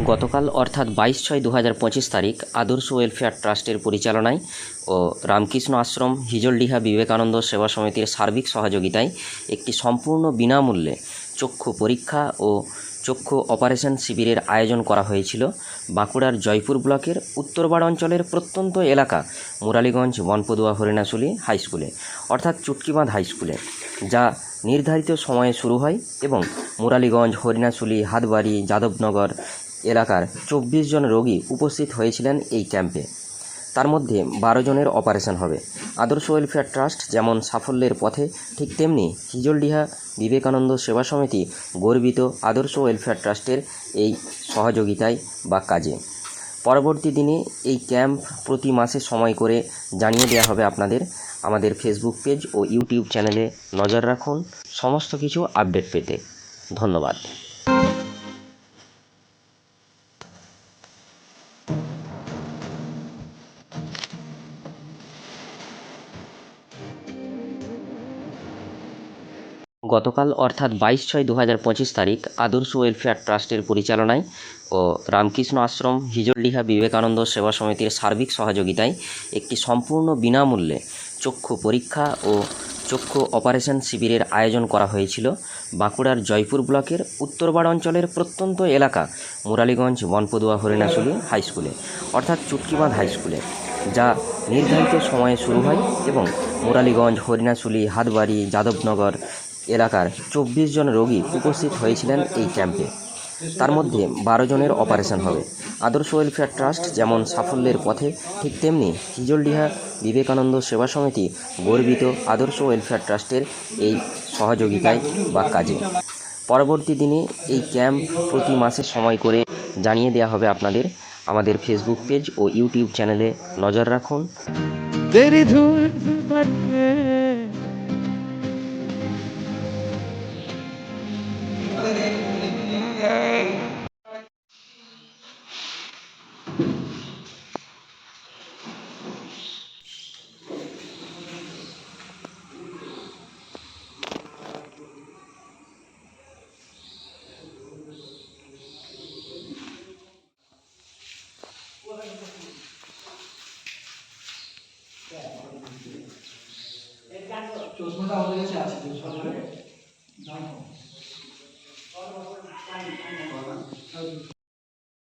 গতকাল অর্থাৎ বাইশ ছয় দু হাজার পঁচিশ তারিখ আদর্শ ওয়েলফেয়ার ট্রাস্টের পরিচালনায় ও রামকৃষ্ণ আশ্রম হিজলডিহা বিবেকানন্দ সেবা সমিতির সার্বিক সহযোগিতায় একটি সম্পূর্ণ বিনামূল্যে চক্ষু পরীক্ষা ও চক্ষু অপারেশন শিবিরের আয়োজন করা হয়েছিল। বাঁকুড়ার জয়পুর ব্লকের উত্তরপাড় অঞ্চলের প্রত্যন্ত এলাকা মুরালীগঞ্জ, বনপদুয়া, হরিণাশুলি হাইস্কুলে অর্থাৎ চুটকিবাঁধ হাইস্কুলে যা নির্ধারিত সময়ে শুরু হয় এবং মুরালীগঞ্জ, হরিণাশুলি, হাতবাড়ি, যাদবনগর এলাকার চব্বিশ জন রোগী উপস্থিত হয়েছিলেন এই ক্যাম্পে। তার মধ্যে বারো জনের অপারেশন হবে। আদর্শ ওয়েলফেয়ার ট্রাস্ট যেমন সাফল্যের পথে, ঠিক তেমনি হিজলডিহা বিবেকানন্দ সেবা সমিতি গর্বিত আদর্শ ওয়েলফেয়ার ট্রাস্টের এই সহযোগিতায় বা কাজে। পরবর্তী দিনে এই ক্যাম্প প্রতি মাসে সময় করে জানিয়ে দেওয়া হবে আপনাদের। আমাদের ফেসবুক পেজ ও ইউটিউব চ্যানেলে নজর রাখুন সমস্ত কিছু আপডেট পেতে। ধন্যবাদ। গতকাল অর্থাৎ বাইশ ছয় দু হাজার পঁচিশ তারিখ আদর্শ ওয়েলফেয়ার ট্রাস্টের পরিচালনায় ও রামকৃষ্ণ আশ্রম হিজলডিহা বিবেকানন্দ সেবা সমিতির সার্বিক সহযোগিতায় একটি সম্পূর্ণ বিনামূল্যে চক্ষু পরীক্ষা ও চক্ষু অপারেশন শিবিরের আয়োজন করা হয়েছিল বাঁকুড়ার জয়পুর ব্লকের উত্তরবাড় অঞ্চলের প্রত্যন্ত এলাকা মুরালীগঞ্জ, বনপদুয়া হরিণাশুলি হাই স্কুলে, অর্থাৎ চুটকিবাঁধ হাই স্কুলে, যা নির্ধারিত সময়ে শুরু হয় এবং মুরালীগঞ্জ হরিণাশুলি হাতবাড়ি, যাদবনগর এলাকার চব্বিশ জন রোগী উপস্থিত হয়েছিলেন এই ক্যাম্পে। তার মধ্যে বারো জনের অপারেশন হবে। আদর্শ ওয়েলফেয়ার ট্রাস্ট যেমন সাফল্যের পথে, ঠিক তেমনি হিজলডিহা বিবেকানন্দ সেবা সমিতি গর্বিত আদর্শ ওয়েলফেয়ার ট্রাস্টের এই সহযোগিতায় বা কাজে। পরবর্তী দিনে এই ক্যাম্প প্রতি মাসে সময় করে জানিয়ে দেওয়া হবে আপনাদের। আমাদের ফেসবুক পেজ ও ইউটিউব চ্যানেলে নজর রাখুন। চশমাটা আমাদের কাছে আছে চশমাটা